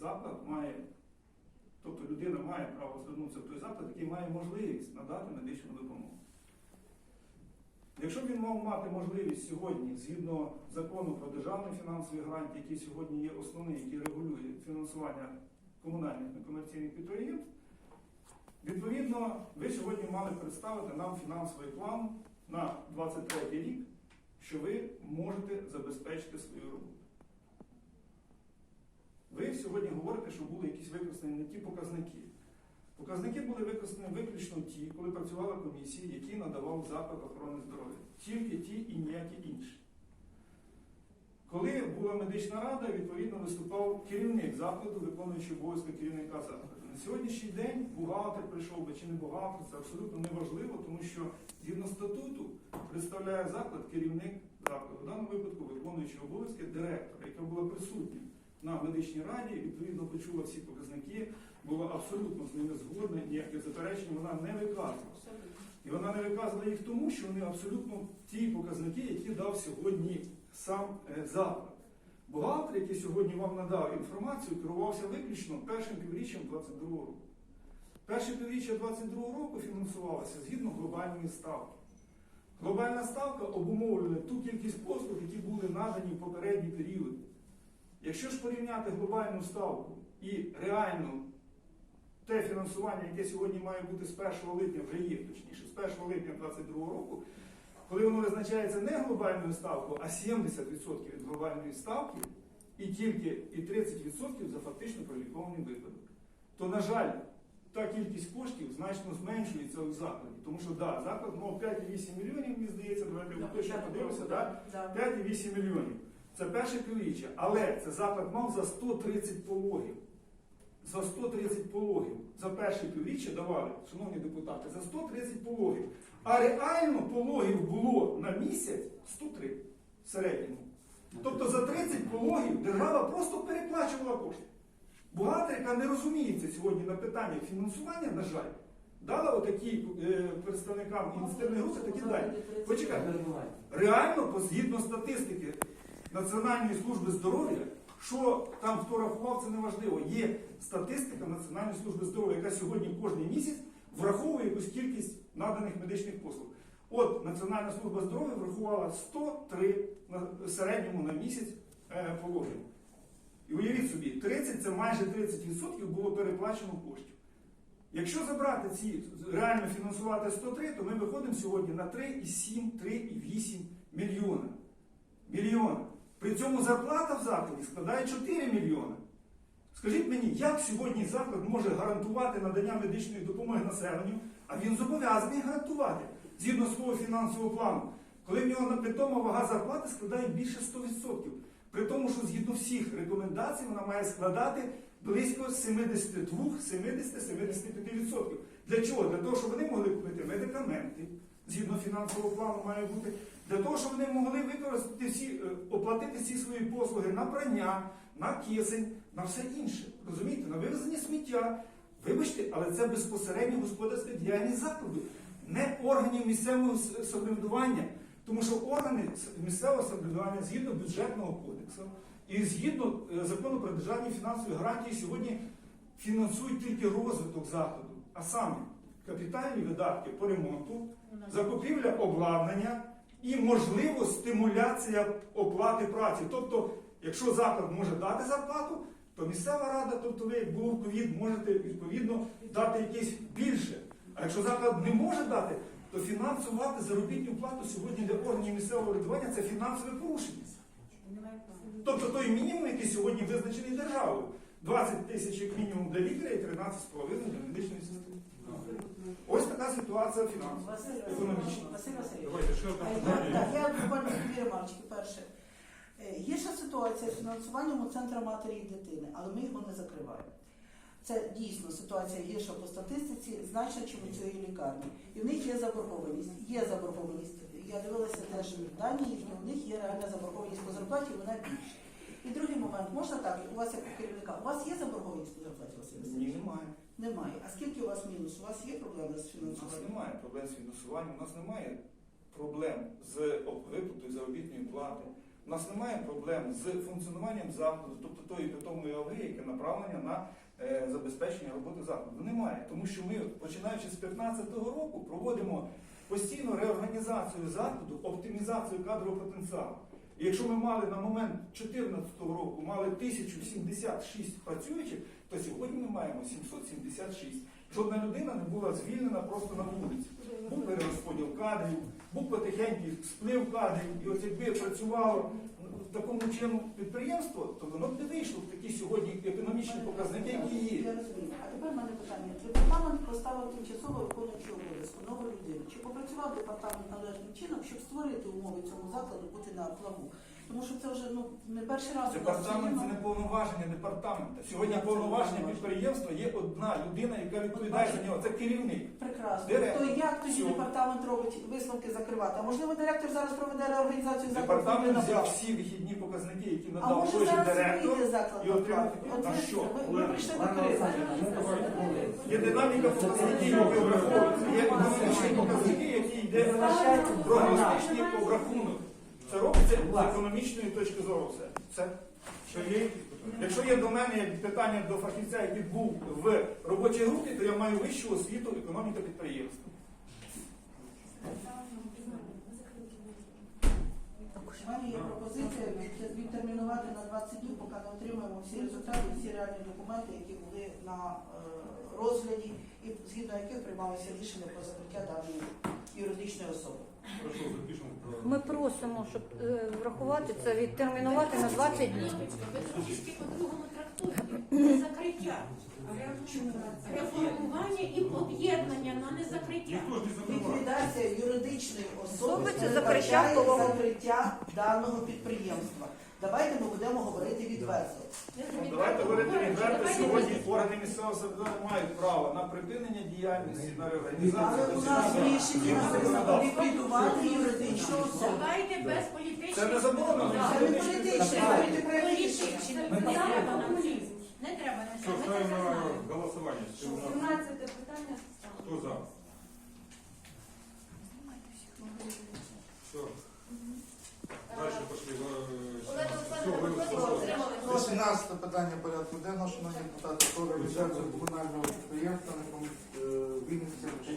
заклад має, тобто людина має право звернутися в той заклад, який має можливість надати медичну допомогу. Якщо б він мав мати можливість сьогодні, згідно закону про державні фінансові гарантії, який сьогодні є основний, який регулює фінансування комунальних некомерційних підприємств, відповідно, ви сьогодні мали представити нам фінансовий план на 23 рік, що ви можете забезпечити свою роботу. Сьогодні говорите, що були якісь використані не ті показники. Показники були використані виключно ті, коли працювала комісія, які надавав заклад охорони здоров'я. Тільки ті і ніякі інші. Коли була медична рада, відповідно виступав керівник закладу, виконуючий обов'язки керівника закладу. На сьогоднішній день бухгалтер прийшов би чи не бухгалтер, це абсолютно неважливо, тому що згідно статуту представляє заклад керівник закладу. В даному випадку виконуючий обов'язки директора, яка була присутня на медичній раді, відповідно почула всі показники, була абсолютно з ними згодна, ніяких заперечень вона не виказувала. І вона не виказувала їх тому, що вони абсолютно ті показники, які дав сьогодні сам е, заклад. Бухгалтер, який сьогодні вам надав інформацію, керувався виключно першим півріччям 22 року. Перше півріччя 22 року фінансувалося згідно глобальної ставки. Глобальна ставка обумовлює ту кількість послуг, які були надані в попередні періоди. Якщо ж порівняти глобальну ставку і реально те фінансування, яке сьогодні має бути з 1 липня, вже є, точніше, з 1 липня 2022 року, коли воно визначається не глобальною ставкою, а 70% від глобальної ставки і тільки і 30% за фактично пролікований випадок, то, на жаль, та кількість коштів значно зменшується у закладі. Тому що да, заклад мав 5,8 мільйонів, мені здається, давайте ми точно подивимося, да? 5,8 мільйонів. Це перше півріччя. Але це заклад мав за 130 пологів. За 130 пологів. За перше півріччя давали, шановні депутати, за 130 пологів. А реально пологів було на місяць 103 в середньому. Тобто за 30 пологів держава просто переплачувала кошти. Бухгалтерка не розуміється сьогодні на питаннях фінансування, на жаль, дала отакі е, представникам ініціативної групи такі дані. Почекайте. Реально, згідно статистики Національної служби здоров'я, що там хто рахував, це не важливо. Є статистика Національної служби здоров'я, яка сьогодні кожен місяць враховує якусь кількість наданих медичних послуг. От Національна служба здоров'я врахувала 103 на середньому на місяць е, положень. І уявіть собі, 30 це майже 30% було переплачено коштів. Якщо забрати ці, реально фінансувати 103, то ми виходимо сьогодні на 3,7, 3,8 мільйона. Мільйона. При цьому зарплата в закладі складає 4 мільйони. Скажіть мені, як сьогодні заклад може гарантувати надання медичної допомоги населенню, а він зобов'язаний гарантувати згідно свого фінансового плану, коли в нього питома вага зарплати складає більше 100%. При тому, що згідно всіх рекомендацій вона має складати близько 72-70-75%. Для чого? Для того, щоб вони могли купити медикаменти, згідно фінансового плану має бути, для того, щоб вони могли використати всі, е, оплатити всі свої послуги на прання, на кисень, на все інше. Розумієте, на вивезення сміття. Вибачте, але це безпосередньо господарська діяльність закладу, не органів місцевого самоврядування. Тому що органи місцевого самоврядування згідно бюджетного кодексу і згідно е, закону про державні фінансові гарантії сьогодні фінансують тільки розвиток закладу, а саме капітальні видатки по ремонту, закупівля обладнання і, можливо, стимуляція оплати праці. Тобто, якщо заклад може дати зарплату, то місцева рада, тобто ви, як ковід, можете відповідно дати якесь більше. А якщо заклад не може дати, то фінансувати заробітну плату сьогодні для органів місцевого врядування це фінансове порушення. Тобто той мінімум, який сьогодні визначений державою, 20 тисяч як мінімум для лікаря і 13,5 для медичної системи. Ось така ситуація фінансова, економічна. Василь Васильович, Давайте а я, так, я буквально дві ремарочки. Перше, Е, є ще ситуація з фінансуванням у центру матері і дитини, але ми його не закриваємо. Це дійсно ситуація гірша по статистиці, значно, чим у цієї лікарні. І в них є заборгованість. Є заборгованість. Я дивилася теж дані, їхні, у них є реальна заборгованість по зарплаті, вона більша. І другий момент, можна так, у вас як у керівника, у вас є заборгованість по зарплаті, Василь Ні, немає. Немає. А скільки у вас мінус? У вас є проблеми з У нас фінансуванням? немає проблем з фінансуванням, у нас немає проблем з виплатою заробітної плати. У нас немає проблем з функціонуванням закладу, тобто тої питомої ваги, яке направлення на е, забезпечення роботи закладу. Немає, тому що ми, починаючи з 2015 року, проводимо постійну реорганізацію закладу, оптимізацію кадрового потенціалу. І якщо ми мали на момент 2014 року мали 1076 працюючих, то сьогодні ми маємо 776. Жодна людина не була звільнена просто на вулиці. Був перерозподіл кадрів, був потихенький сплив кадрів, і ось якби працювало в такому чину підприємство, то воно б не вийшло в такі сьогодні економічні показники, які є. Я розумію. А тепер в мене питання. Департамент поставив тимчасово виконуючу обов'язку нову людину. Чи попрацював департамент належним чином, щоб створити умови цьому закладу бути на плаву? Тому що це вже ну не перший раз. Департамент це не повноваження департамента. Сьогодні це повноваження підприємства є одна людина, яка відповідає за нього. Це керівник. Прекрасно. Директор. То як тоді Всьо. департамент робить висновки закривати? А можливо, директор зараз проведе реорганізацію закладу? Департамент взяв всі вихідні показники, які А може той же зараз директор, вийде заклад і отримав? От ви, що? ви, ви прийшли до кризи. Є динаміка показників, які обраховуються, є економічні показники, які йде прогностичний обрахунок. Це робиться з економічної точки зору. Все. Все. Що є? Якщо є до мене як питання до фахівця, який був в робочій групі, то я маю вищу освіту економіка підприємства. У мене є пропозиція відтермінувати на 20 днів, поки не отримаємо всі результати, всі реальні документи, які були на е, розгляді, і згідно яких приймалося рішення про закриття даної юридичної особи. Ми просимо, щоб е, врахувати це, відтермінувати на 20 днів. Ви по-другому трактуєте. Не закриття. Реформування і об'єднання, але не закриття. Ліквідація юридичної особи Особи це передбачає закриття закриття даного підприємства. Давайте ми будемо говорити відверто. Ну, Давайте говорити відверто, сьогодні органи місцевого самоврядування мають право на припинення діяльності, на Але у нас в рішенні написано ліквідувати юридичну особу. Давайте без політичних. Це не заборонено. Це не політичне, говорити про. Політичних. Не треба. Не треба на Все, це. Ми це ставимо на знаємо. голосування. Чи у нас- 17 питання. Хто за? Все. Дальше пошли. Э, Все, ви Олександровна, 18 питання порядку денного, шановні депутати, про реалізацію комунального підприємства